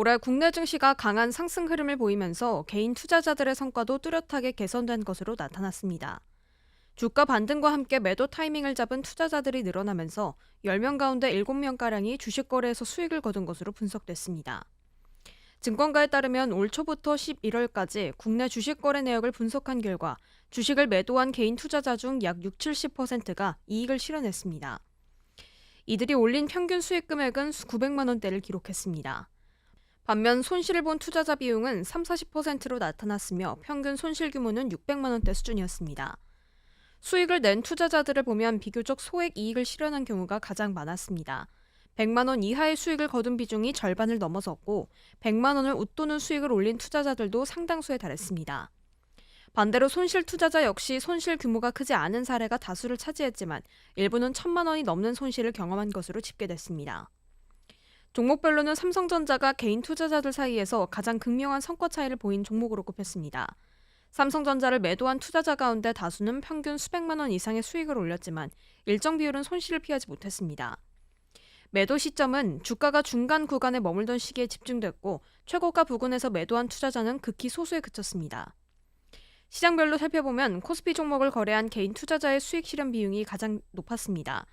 올해 국내 증시가 강한 상승 흐름을 보이면서 개인 투자자들의 성과도 뚜렷하게 개선된 것으로 나타났습니다. 주가 반등과 함께 매도 타이밍을 잡은 투자자들이 늘어나면서 10명 가운데 7명가량이 주식 거래에서 수익을 거둔 것으로 분석됐습니다. 증권가에 따르면 올 초부터 11월까지 국내 주식 거래 내역을 분석한 결과 주식을 매도한 개인 투자자 중 약 6, 70%가 이익을 실현했습니다. 이들이 올린 평균 수익 금액은 900만 원대를 기록했습니다. 반면 손실을 본 투자자 비용은 3, 40%로 나타났으며 평균 손실 규모는 600만 원대 수준이었습니다. 수익을 낸 투자자들을 보면 비교적 소액 이익을 실현한 경우가 가장 많았습니다. 100만 원 이하의 수익을 거둔 비중이 절반을 넘어섰고 100만 원을 웃도는 수익을 올린 투자자들도 상당수에 달했습니다. 반대로 손실 투자자 역시 손실 규모가 크지 않은 사례가 다수를 차지했지만 일부는 천만 원이 넘는 손실을 경험한 것으로 집계됐습니다. 종목별로는 삼성전자가 개인 투자자들 사이에서 가장 극명한 성과 차이를 보인 종목으로 꼽혔습니다. 삼성전자를 매도한 투자자 가운데 다수는 평균 수백만 원 이상의 수익을 올렸지만 일정 비율은 손실을 피하지 못했습니다. 매도 시점은 주가가 중간 구간에 머물던 시기에 집중됐고 최고가 부근에서 매도한 투자자는 극히 소수에 그쳤습니다. 시장별로 살펴보면 코스피 종목을 거래한 개인 투자자의 수익 실현 비용이 가장 높았습니다.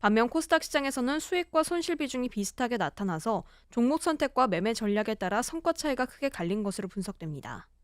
반면 코스닥 시장에서는 수익과 손실 비중이 비슷하게 나타나서 종목 선택과 매매 전략에 따라 성과 차이가 크게 갈린 것으로 분석됩니다.